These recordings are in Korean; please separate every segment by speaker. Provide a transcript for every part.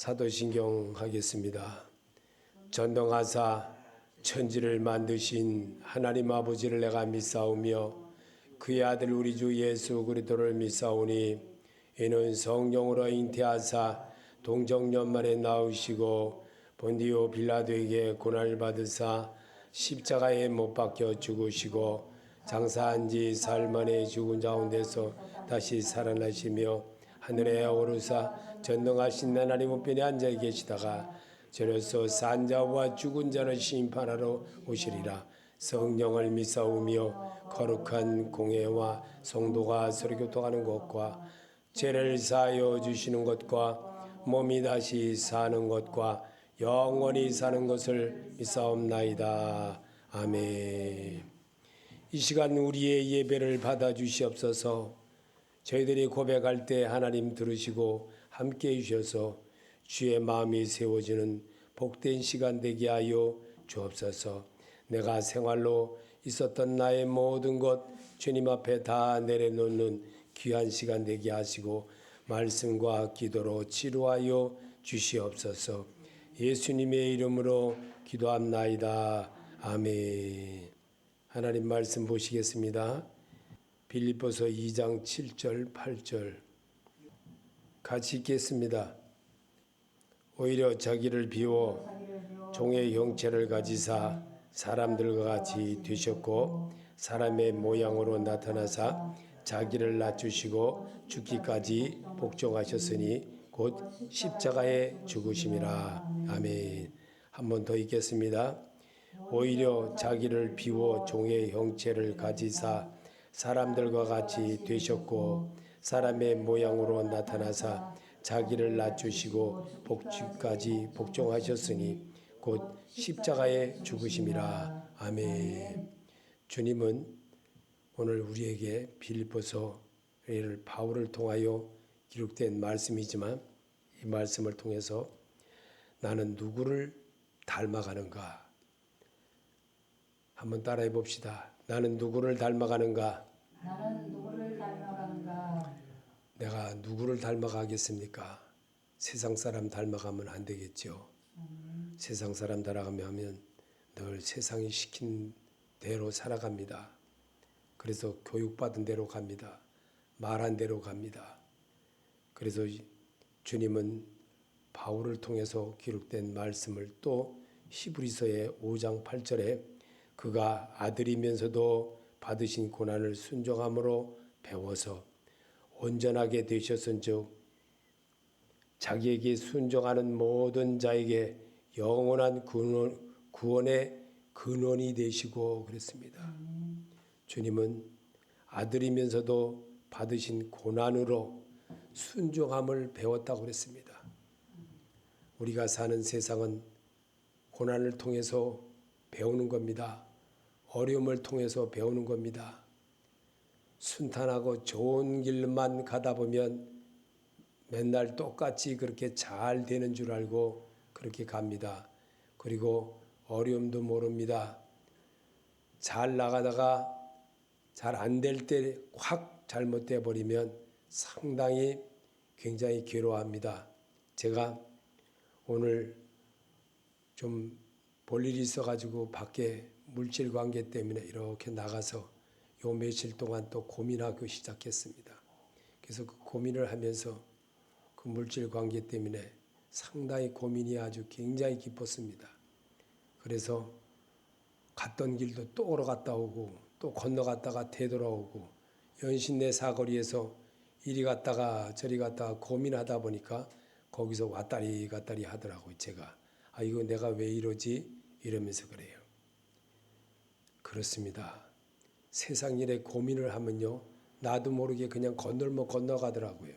Speaker 1: 사도신경 하겠습니다. 전능하사 천지를 만드신 하나님 아버지를 내가 믿사오며 그의 아들 우리 주 예수 그리스도를 믿사오니 이는 성령으로 잉태하사 동정년만에 나오시고 본디오 빌라도에게 고난을 받으사 십자가에 못 박혀 죽으시고 장사한 지 사흘 만에 죽은 가운데서 다시 살아나시며 하늘에 오르사 전능하신 하나님 우편에 앉아 계시다가 저로서 산 자와 죽은 자를 심판하러 오시리라. 성령을 믿사오며 거룩한 공예와 성도가 서로 교통하는 것과 죄를 사하여 주시는 것과 몸이 다시 사는 것과 영원히 사는 것을 믿사옵나이다. 아멘. 이 시간 우리의 예배를 받아 주시옵소서 저희들이 고백할 때 하나님 들으시고 함께 해주셔서 주의 마음이 세워지는 복된 시간 되게 하여 주옵소서. 내가 생활로 있었던 나의 모든 것 주님 앞에 다 내려놓는 귀한 시간 되게 하시고 말씀과 기도로 치료하여 주시옵소서. 예수님의 이름으로 기도합나이다. 아멘. 하나님 말씀 보시겠습니다. 빌립보서 2장 7절 8절 같이 읽겠습니다. 오히려 자기를 비워 종의 형체를 가지사 사람들과 같이 되셨고 사람의 모양으로 나타나사 자기를 낮추시고 죽기까지 복종하셨으니 곧 십자가에 죽으심이라. 아멘. 한 번 더 읽겠습니다. 오히려 자기를 비워 종의 형체를 가지사 사람들과 같이 되셨고 사람의 모양으로 나타나사 자기를 낮추시고 복주까지 복종하셨으니 곧 십자가에 죽으심이라 아멘. 주님은 오늘 우리에게 빌립보서를 바울을 통하여 기록된 말씀이지만 이 말씀을 통해서 나는 누구를 닮아가는가 한번 따라해 봅시다. 나는 누구를 닮아가는가?
Speaker 2: 나는 누구를 닮아가는가?
Speaker 1: 내가 누구를 닮아가겠습니까? 세상 사람 닮아가면 안 되겠죠. 세상 사람 닮아가면 늘 세상이 시킨 대로 살아갑니다. 그래서 교육받은 대로 갑니다. 말한 대로 갑니다. 그래서 주님은 바울을 통해서 기록된 말씀을 또 히브리서의 5장 8절에 그가 아들이면서도 받으신 고난을 순종함으로 배워서 온전하게 되셨은즉 자기에게 순종하는 모든 자에게 영원한 구원, 구원의 근원이 되시고 그랬습니다. 주님은 아들이면서도 받으신 고난으로 순종함을 배웠다고 그랬습니다. 우리가 사는 세상은 고난을 통해서 배우는 겁니다. 어려움을 통해서 배우는 겁니다. 순탄하고 좋은 길만 가다 보면 맨날 똑같이 그렇게 잘 되는 줄 알고 그렇게 갑니다. 그리고 어려움도 모릅니다. 잘 나가다가 잘 안 될 때 확 잘못돼 버리면 상당히 굉장히 괴로워합니다. 제가 오늘 좀 볼 일이 있어가지고 밖에 물질 관계 때문에 이렇게 나가서 요 며칠 동안 또 고민하기 시작했습니다. 그래서 그 고민을 하면서 그 물질 관계 때문에 상당히 고민이 아주 굉장히 깊었습니다. 그래서 갔던 길도 또 오러갔다 오고 또 건너갔다가 되돌아오고 연신내 사거리에서 이리 갔다가 저리 갔다가 고민하다 보니까 거기서 왔다리 갔다리 하더라고요. 제가 아 이거 내가 왜 이러지 이러면서 그래요. 그렇습니다. 세상 일에 고민을 하면요. 나도 모르게 그냥 건널면 건너가더라고요.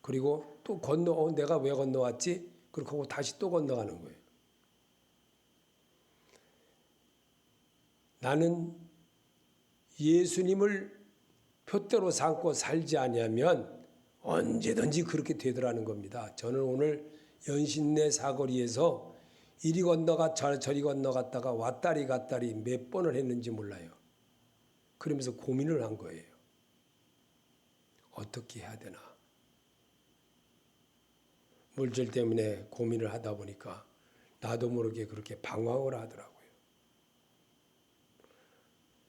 Speaker 1: 그리고 또 건너, 어, 내가 왜 건너왔지? 그렇게 하고 다시 또 건너가는 거예요. 나는 예수님을 표대로 삼고 살지 아니하면 언제든지 그렇게 되더라는 겁니다. 저는 오늘 연신내 사거리에서 이리 건너가 저리 건너갔다가 왔다리 갔다리 몇 번을 했는지 몰라요. 그러면서 고민을 한 거예요. 어떻게 해야 되나? 물질 때문에 고민을 하다 보니까 나도 모르게 그렇게 방황을 하더라고요.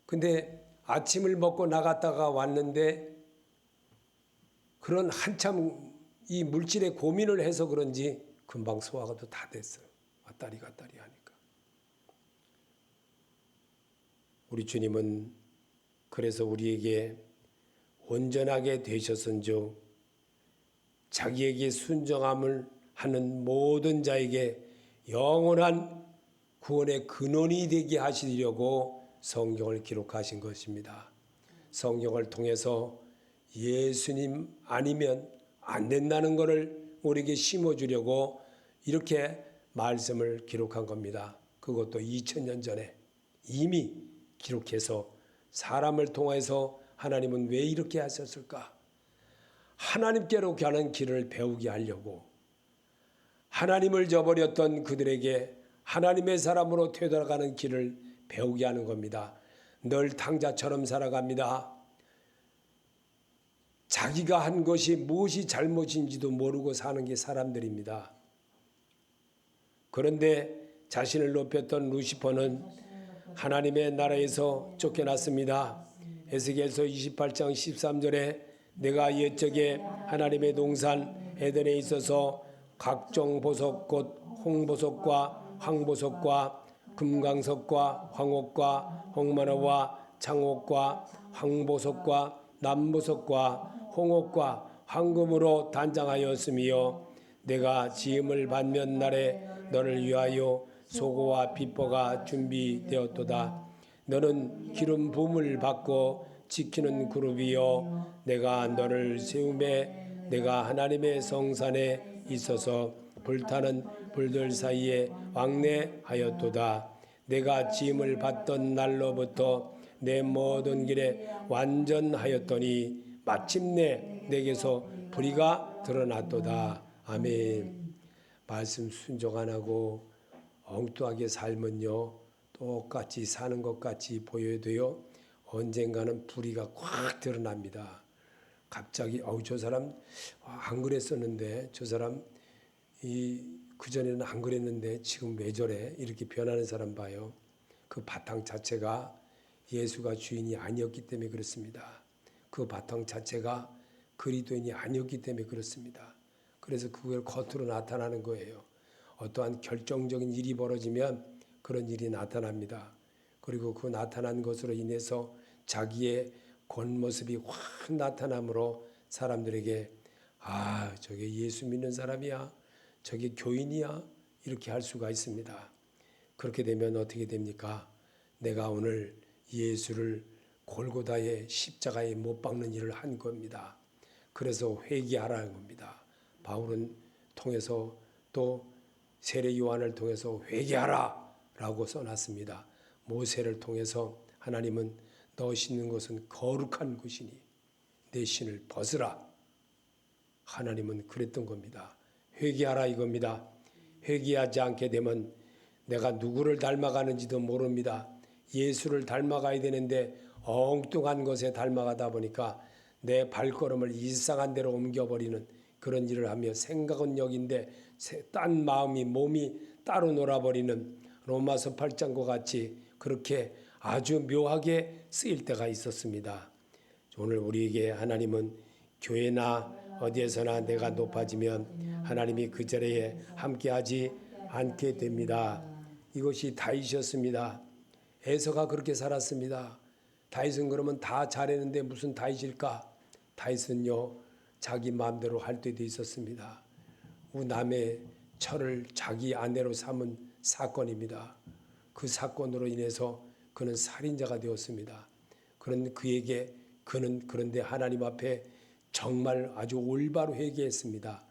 Speaker 1: 근데 아침을 먹고 나갔다가 왔는데 그런 한참 이 물질에 고민을 해서 그런지 금방 소화가 또 다 됐어요. 왔다리 갔다리 하니까. 우리 주님은 그래서 우리에게 온전하게 되셨은즉 자기에게 순정함을 하는 모든 자에게 영원한 구원의 근원이 되게 하시려고 성경을 기록하신 것입니다. 성경을 통해서 예수님 아니면 안 된다는 것을 우리에게 심어주려고 이렇게 말씀을 기록한 겁니다. 그것도 2000년 전에 이미 기록해서 사람을 통해서 하나님은 왜 이렇게 하셨을까? 하나님께로 가는 길을 배우게 하려고 하나님을 저버렸던 그들에게 하나님의 사람으로 되돌아가는 길을 배우게 하는 겁니다. 늘 탕자처럼 살아갑니다. 자기가 한 것이 무엇이 잘못인지도 모르고 사는 게 사람들입니다. 그런데 자신을 높였던 루시퍼는 하나님의 나라에서 쫓겨났습니다. 에스겔서 28장 13절에 내가 옛적에 하나님의 동산 에덴에 있어서 각종 보석 곧 홍보석과 황보석과 금강석과 황옥과 홍만호와 창옥과 황보석과 남보석과 홍옥과 황금으로 단장하였으며 내가 지음을 받는 날에 너를 위하여 소고와 비포가 준비되었도다. 너는 기름 부음을 받고 지키는 그룹이요 내가 너를 세움에 내가 하나님의 성산에 있어서 불타는 불들 사이에 왕래하였도다. 내가 지음을 받던 날로부터 내 모든 길에 완전하였더니 마침내 내게서 불의가 드러났도다. 아멘. 말씀 순종 안 하고 엉뚱하게 살면요 똑같이 사는 것 같이 보여도요 언젠가는 불의가 꽉 드러납니다. 갑자기 어우 저 사람 안 그랬었는데 저 사람 이 그전에는 안 그랬는데 지금 왜 저래 이렇게 변하는 사람 봐요. 그 바탕 자체가 예수가 주인이 아니었기 때문에 그렇습니다. 그 바탕 자체가 그리스도인이 아니었기 때문에 그렇습니다. 그래서 그걸 겉으로 나타나는 거예요. 어떠한 결정적인 일이 벌어지면 그런 일이 나타납니다. 그리고 그 나타난 것으로 인해서 자기의 겉모습이 확 나타남으로 사람들에게 아 저게 예수 믿는 사람이야 저게 교인이야 이렇게 할 수가 있습니다. 그렇게 되면 어떻게 됩니까? 내가 오늘 예수를 골고다의 십자가에 못 박는 일을 한 겁니다. 그래서 회개하라는 겁니다. 바울은 통해서 또 세례 요한을 통해서 회개하라라고 써놨습니다. 모세를 통해서 하나님은 너 신는 것은 거룩한 것이니 내 신을 벗으라. 하나님은 그랬던 겁니다. 회개하라 이겁니다. 회개하지 않게 되면 내가 누구를 닮아가는지도 모릅니다. 예수를 닮아가야 되는데 엉뚱한 것에 닮아가다 보니까 내 발걸음을 이상한 데로 옮겨버리는 그런 일을 하며 생각은 여긴데 딴 마음이 몸이 따로 놀아버리는 로마서 8장과 같이 그렇게 아주 묘하게 쓰일 때가 있었습니다. 오늘 우리에게 하나님은 교회나 어디에서나 내가 높아지면 하나님이 그 자리에 함께하지 않게 됩니다. 이것이 다윗이었습니다. 에서가 그렇게 살았습니다. 다윗은 그러면 다 잘했는데 무슨 다윗일까? 다윗은요 자기 마음대로 할 때도 있었습니다. 남의 철을 자기 아내로 삼은 사건입니다. 그 사건으로 인해서 그는 살인자가 되었습니다. 그런 그에게 그는 그런데 하나님 앞에 정말 아주 올바로 회개했습니다.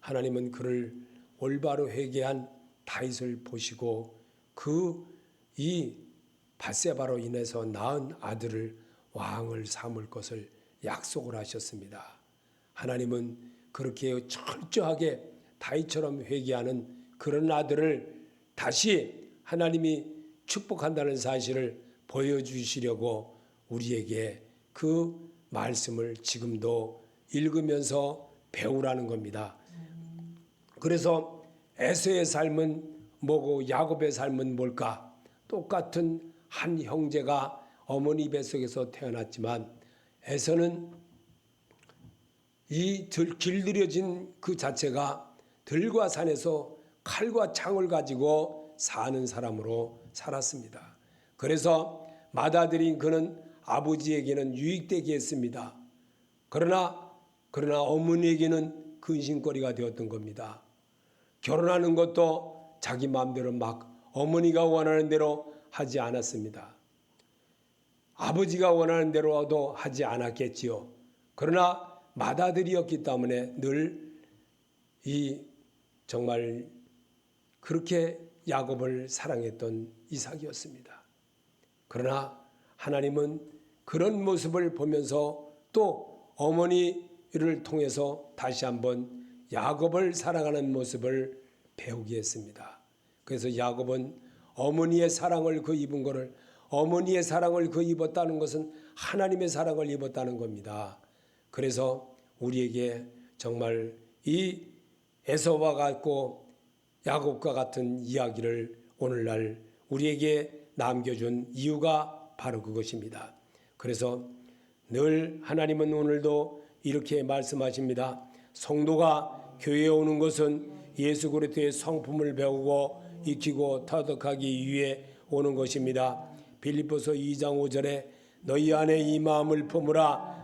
Speaker 1: 하나님은 그를 올바로 회개한 다윗을 보시고 그 이 바세바로 인해서 낳은 아들을 왕을 삼을 것을 약속을 하셨습니다. 하나님은 그렇게 철저하게 다윗처럼 회개하는 그런 아들을 다시 하나님이 축복한다는 사실을 보여주시려고 우리에게 그 말씀을 지금도 읽으면서 배우라는 겁니다. 그래서 에서의 삶은 뭐고 야곱의 삶은 뭘까? 똑같은 한 형제가 어머니 뱃속에서 태어났지만 에서는 이 들, 길들여진 그 자체가 들과 산에서 칼과 창을 가지고 사는 사람으로 살았습니다. 그래서 맏아들인 그는 아버지에게는 유익되게 했습니다. 그러나 그러나 어머니에게는 근심거리가 되었던 겁니다. 결혼하는 것도 자기 마음대로 막 어머니가 원하는 대로 하지 않았습니다. 아버지가 원하는 대로도 하지 않았겠지요. 그러나 맏아들이었기 때문에 늘 이 정말 그렇게 야곱을 사랑했던 이삭이었습니다. 그러나 하나님은 그런 모습을 보면서 또 어머니를 통해서 다시 한번 야곱을 사랑하는 모습을 배우게 했습니다. 그래서 야곱은 어머니의 사랑을 그 입은 것을 어머니의 사랑을 그 입었다는 것은 하나님의 사랑을 입었다는 겁니다. 그래서 우리에게 정말 이 에서와 같고 야곱과 같은 이야기를 오늘날 우리에게 남겨준 이유가 바로 그것입니다. 그래서 늘 하나님은 오늘도 이렇게 말씀하십니다. 성도가 교회에 오는 것은 예수 그리스도의 성품을 배우고 익히고 터득하기 위해 오는 것입니다. 빌립보서 2장 5절에 너희 안에 이 마음을 품으라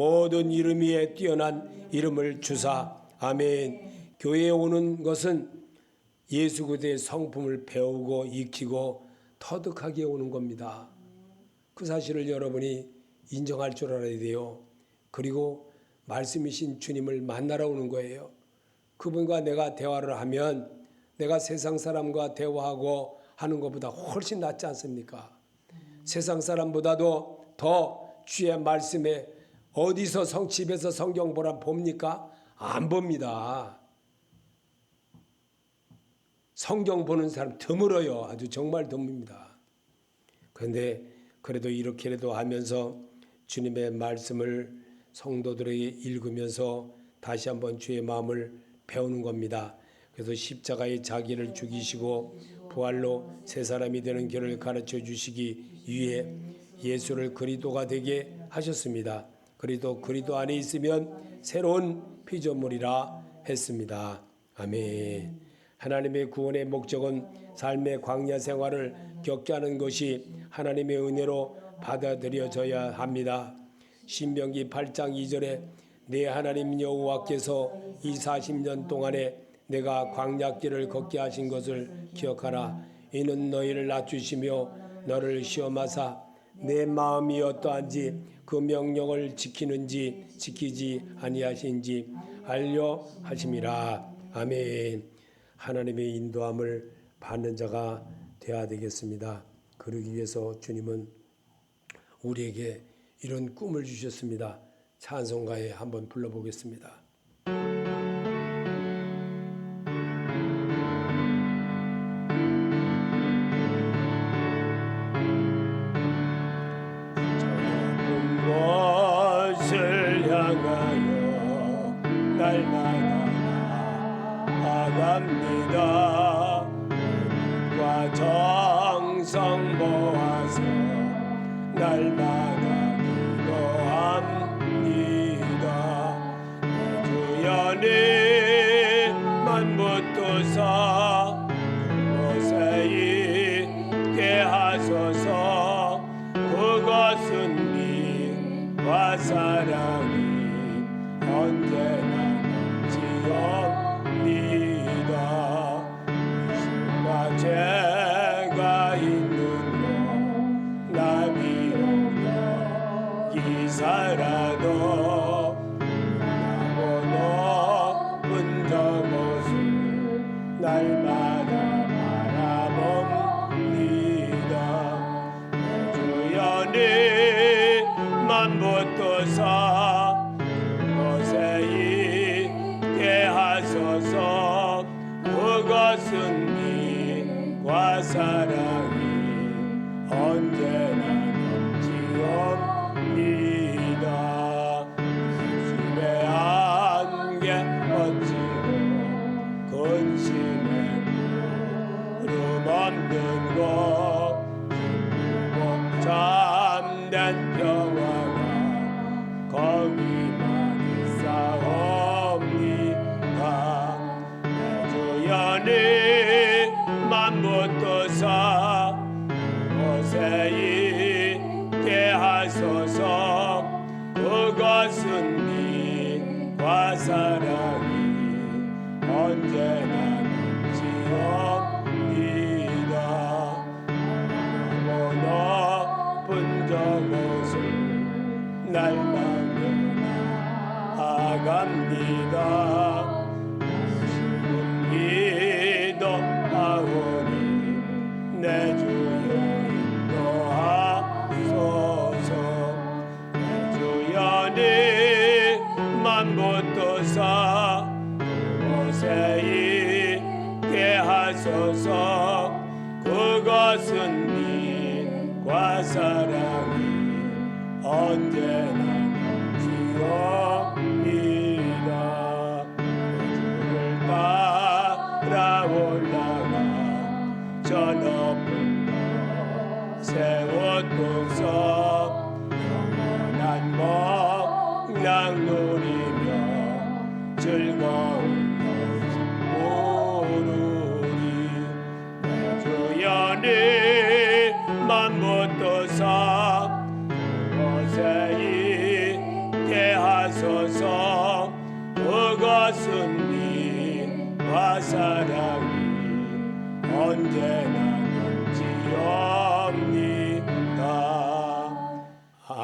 Speaker 1: 모든 이름 위에 뛰어난 이름을 주사 아멘 교회에 오는 것은 예수 그리스도의 성품을 배우고 익히고 터득하게 오는 겁니다. 그 사실을 여러분이 인정할 줄 알아야 돼요. 그리고 말씀이신 주님을 만나러 오는 거예요. 그분과 내가 대화를 하면 내가 세상 사람과 대화하고 하는 것보다 훨씬 낫지 않습니까? 세상 사람보다도 더 주의 말씀에 어디서 성 집에서 성경 보라 봅니까? 안 봅니다. 성경 보는 사람 드물어요. 아주 정말 드뭅니다. 그런데 그래도 이렇게라도 하면서 주님의 말씀을 성도들에게 읽으면서 다시 한번 주의 마음을 배우는 겁니다. 그래서 십자가에 자기를 죽이시고 부활로 새 사람이 되는 길을 가르쳐 주시기 위해 예수를 그리도가 되게 하셨습니다. 그리도 그리도 안에 있으면 새로운 피조물이라 했습니다. 아멘. 하나님의 구원의 목적은 삶의 광야 생활을 겪게 하는 것이 하나님의 은혜로 받아들여져야 합니다. 신명기 8장 2절에 내 하나님 여호와께서 이 40년 동안에 내가 광야길을 걷게 하신 것을 기억하라. 이는 너희를 낮추시며 너를 시험하사 내 마음이 어떠한지 그 명령을 지키는지 지키지 아니하신지 알려 하심이라. 아멘. 하나님의 인도함을 받는 자가 되어야 되겠습니다. 그러기 위해서 주님은 우리에게 이런 꿈을 주셨습니다. 찬송가에 한번 불러보겠습니다. 날마다 나아갑니다. passará. 하소서. 그것은 믿과 사랑이 언제나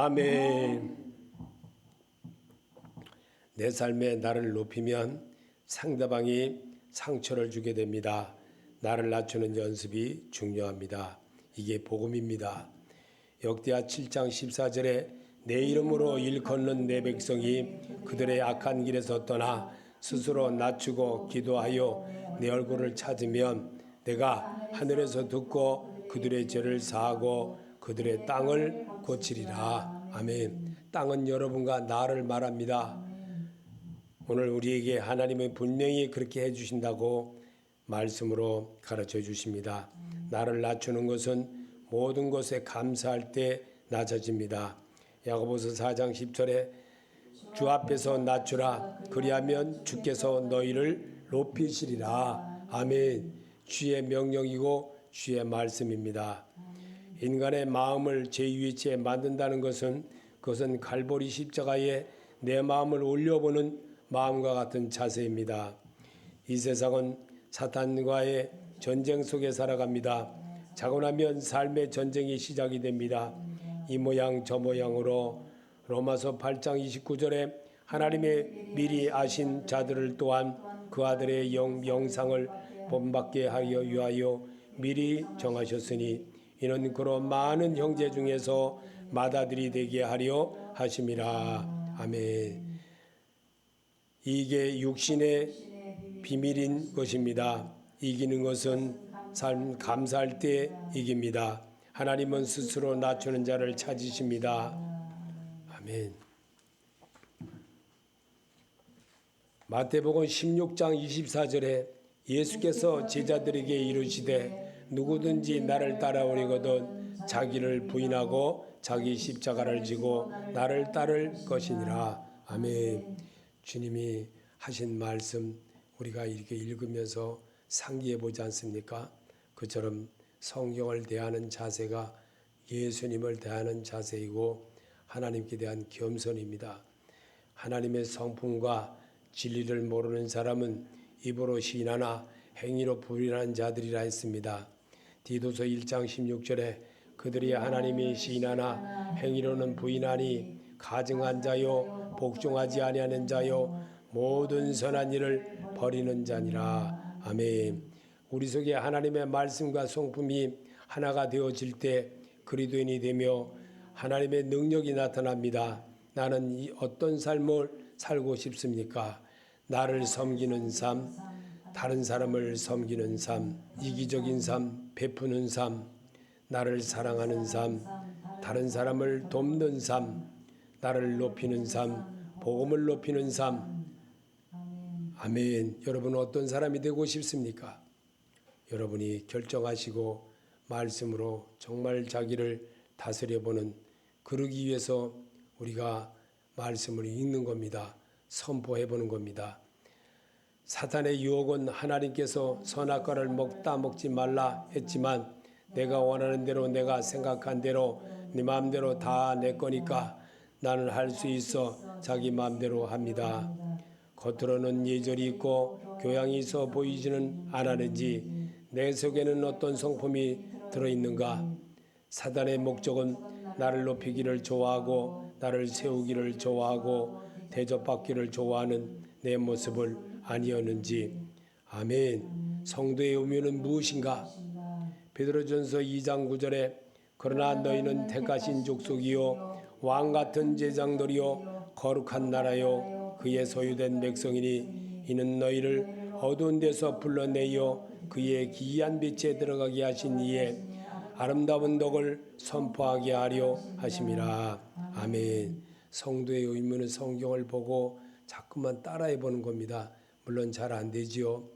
Speaker 3: 아멘
Speaker 1: 내 삶에 나를 높이면 상대방이 상처를 주게 됩니다. 나를 낮추는 연습이 중요합니다. 이게 복음입니다. 역대하 7장 14절에 내 이름으로 일컫는 내 백성이 그들의 악한 길에서 떠나 스스로 낮추고 기도하여 내 얼굴을 찾으면 내가 하늘에서 듣고 그들의 죄를 사하고 그들의 땅을 고치리라. 아멘. 땅은 여러분과 나를 말합니다. 오늘 우리에게 하나님은 분명히 그렇게 해주신다고 말씀으로 가르쳐 주십니다. 나를 낮추는 것은 모든 것에 감사할 때 낮아집니다. 야고보서 4장 10절에 주 앞에서 낮추라 그리하면 주께서 너희를 높이시리라. 아멘. 주의 명령이고 주의 말씀입니다. 인간의 마음을 제2위치에 만든다는 것은 그것은 갈보리 십자가에 내 마음을 올려보는 마음과 같은 자세입니다. 이 세상은 사탄과의 전쟁 속에 살아갑니다. 자고 나면 삶의 전쟁이 시작이 됩니다. 이 모양 저 모양으로 로마서 8장 29절에 하나님의 미리 아신 자들을 또한 그 아들의 영, 영상을 본받게 하여 위하여 미리 정하셨으니 이는 그로 많은 형제 중에서 맏아들이 되게 하려 하심이라. 아멘. 이게 육신의 비밀인 것입니다. 이기는 것은 삶 감사할 때 이깁니다. 하나님은 스스로 낮추는 자를 찾으십니다. 아멘. 마태복음 16장 24절에 예수께서 제자들에게 이르시되 누구든지 나를 따라오려거든 자기를 부인하고 자기 십자가를 지고 나를 따를 것이니라. 아멘. 주님이 하신 말씀 우리가 이렇게 읽으면서 상기해 보지 않습니까? 그처럼 성경을 대하는 자세가 예수님을 대하는 자세이고 하나님께 대한 겸손입니다. 하나님의 성품과 진리를 모르는 사람은 입으로 시인하나 행위로 부인하는 자들이라 했습니다. 디도서 1장 16절에 그들이 하나님이 시인하나 행위로는 부인하니 가증한 자요 복종하지 아니하는 자요 모든 선한 일을 버리는 자니라. 아멘. 우리 속에 하나님의 말씀과 성품이 하나가 되어질 때 그리스도인이 되며 하나님의 능력이 나타납니다. 나는 이 어떤 삶을 살고 싶습니까? 나를 섬기는 삶, 다른 사람을 섬기는 삶, 이기적인 삶, 베푸는 삶, 나를 사랑하는 삶, 다른 사람을 돕는 삶, 나를 높이는 삶, 복음을 높이는 삶. 아멘. 여러분 어떤 사람이 되고 싶습니까? 여러분이 결정하시고 말씀으로 정말 자기를 다스려 보는 그러기 위해서 우리가 말씀을 읽는 겁니다. 선포해 보는 겁니다. 사탄의 유혹은 하나님께서 선악과를 먹다 먹지 말라 했지만 내가 원하는 대로 내가 생각한 대로 네 마음대로 다 내 거니까 나는 할 수 있어 자기 마음대로 합니다. 겉으로는 예절이 있고 교양이 있어 보이지는 않았는지 내 속에는 어떤 성품이 들어있는가? 사단의 목적은 나를 높이기를 좋아하고 나를 세우기를 좋아하고 대접받기를 좋아하는 내 모습을 아니었는지 아멘. 성도의 의미는 무엇인가? 베드로전서 2장 9절에 그러나 너희는 택하신 족속이요 왕 같은 제장들이요 거룩한 나라요 그의 소유된 백성이니 이는 너희를 어두운 데서 불러내어 그의 기이한 빛에 들어가게 하신 이에 아름다운 덕을 선포하게 하려 하심이라 아멘. 성도의 의무는 성경을 보고 자꾸만 따라해 보는 겁니다. 물론 잘 안 되지요.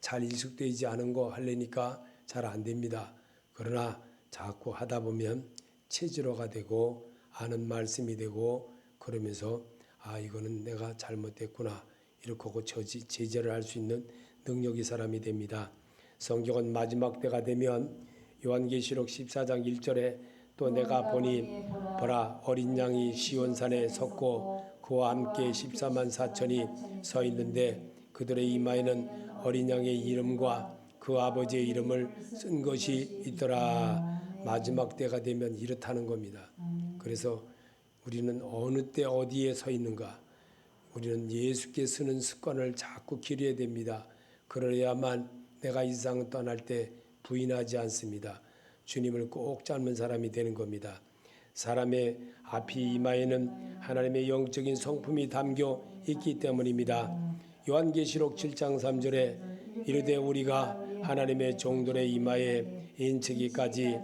Speaker 1: 잘 익숙되지 않은 거 하려니까 잘 안 됩니다. 그러나 자꾸 하다 보면 체질화가 되고 아는 말씀이 되고 그러면서 아 이거는 내가 잘못됐구나 이렇게 하고 저지 제재를 할 수 있는 능력이 사람이 됩니다. 성경은 마지막 때가 되면 요한계시록 14장 1절에 또 내가 보니 보라 어린 양이 시온산에 섰고 그와 함께 14만 4천이 서 있는데 그들의 이마에는 어린 양의 이름과 그 아버지의 이름을 쓴 것이 있더라. 마지막 때가 되면 이렇다는 겁니다. 그래서 우리는 어느 때 어디에 서 있는가? 우리는 예수께 쓰는 습관을 자꾸 기려야 됩니다. 그래야만 내가 이 세상을 떠날 때 부인하지 않습니다. 주님을 꼭 잡는 사람이 되는 겁니다. 사람의 앞이 이마에는 하나님의 영적인 성품이 담겨 있기 때문입니다. 요한계시록 7장 3절에 이르되 우리가 하나님의 종들의 이마에 인치기까지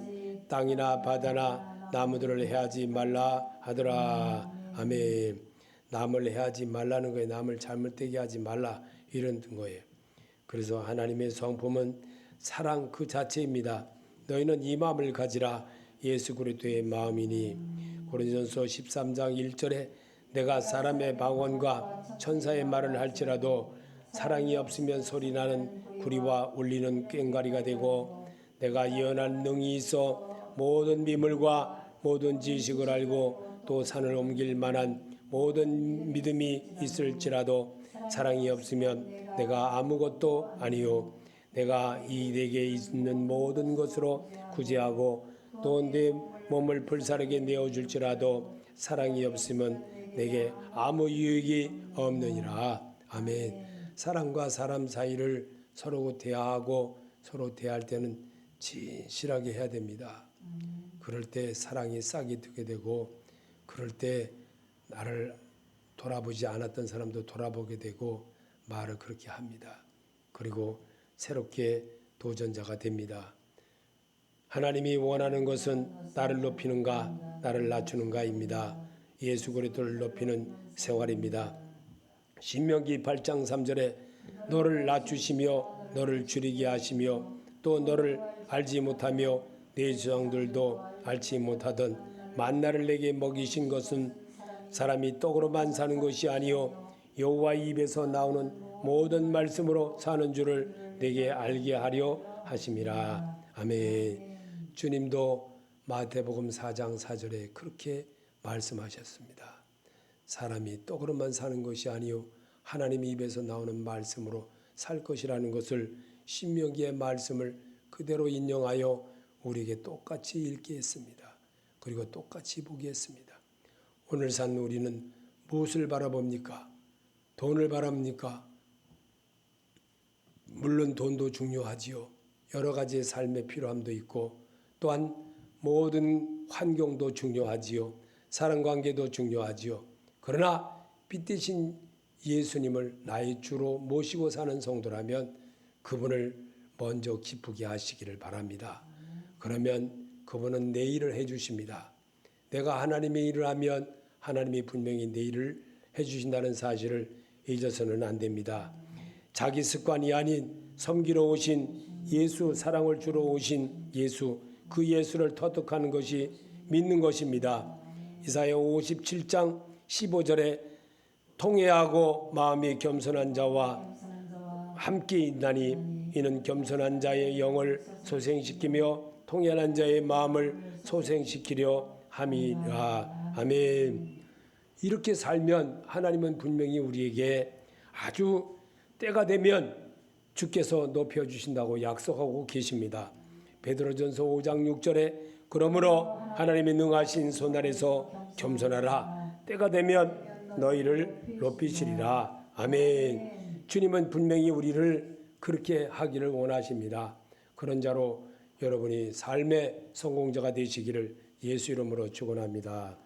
Speaker 1: 땅이나 바다나 나무들을 해하지 말라 하더라. 아멘. 남을 해하지 말라는 거예요. 남을 잘못되게 하지 말라 이런 거예요. 그래서 하나님의 성품은 사랑 그 자체입니다. 너희는 이 마음을 가지라 예수 그리스도의 마음이니 고린도전서 13장 1절에 내가 사람의 방언과 천사의 말을 할지라도 사랑이 없으면 소리나는 구리와 울리는 꽹과리가 되고 내가 예언할 능이 있어 모든 미물과 모든 지식을 알고 또 산을 옮길 만한 모든 믿음이 있을지라도 사랑이 없으면 내가 아무것도 아니요. 내가 이 내게 있는 모든 것으로 구제하고 또 내 몸을 불사르게 내어 줄지라도 사랑이 없으면 내게 아무 유익이 없느니라 아멘 사람과 사람 사이를 서로 대하고 서로 대할 때는 진실하게 해야 됩니다 그럴 때 사랑이 싹이 트게 되고 그럴 때 나를 돌아보지 않았던 사람도 돌아보게 되고 말을 그렇게 합니다. 그리고 새롭게 도전자가 됩니다. 하나님이 원하는 것은 나를 높이는가, 나를 낮추는가입니다. 예수 그리스도를 높이는 생활입니다. 신명기 8장 3절에 너를 낮추시며 너를 줄이게 하시며 또 너를 알지 못하며 내 조상들도 알지 못하던 만나를 내게 먹이신 것은 사람이 떡으로만 사는 것이 아니요 여호와 입에서 나오는 모든 말씀으로 사는 줄을 내게 알게 하려 하심이라 아멘. 주님도 마태복음 4장 4절에 그렇게 말씀하셨습니다. 사람이 떡으로만 사는 것이 아니요 하나님 입에서 나오는 말씀으로 살 것이라는 것을 신명기의 말씀을 그대로 인용하여 우리에게 똑같이 읽게 했습니다. 그리고 똑같이 보게 했습니다. 오늘 산 우리는 무엇을 바라봅니까? 돈을 바랍니까? 물론 돈도 중요하지요. 여러 가지의 삶의 필요함도 있고 또한 모든 환경도 중요하지요. 사랑 관계도 중요하지요. 그러나 빛 대신 예수님을 나의 주로 모시고 사는 성도라면 그분을 먼저 기쁘게 하시기를 바랍니다. 그러면 그분은 내 일을 해 주십니다. 내가 하나님의 일을 하면 하나님이 분명히 내 일을 해 주신다는 사실을 잊어서는 안 됩니다. 자기 습관이 아닌 섬기러 오신 예수 사랑을 주러 오신 예수 그 예수를 터득하는 것이 믿는 것입니다. 이사야 57장 15절에 통회하고 마음이
Speaker 2: 겸손한 자와
Speaker 1: 함께 있나니 이는 겸손한 자의 영을 소생시키며 통연한 자의 마음을 소생시키려 함이라 아멘. 이렇게 살면 하나님은 분명히 우리에게 아주 때가 되면 주께서 높여 주신다고 약속하고 계십니다. 베드로전서 5장 6절에 그러므로 하나님의 능하신 손 아래서 겸손하라 때가 되면 너희를 높이시리라 아멘. 주님은 분명히 우리를 그렇게 하기를 원하십니다. 그런 자로 여러분이 삶의 성공자가 되시기를 예수 이름으로 축원합니다.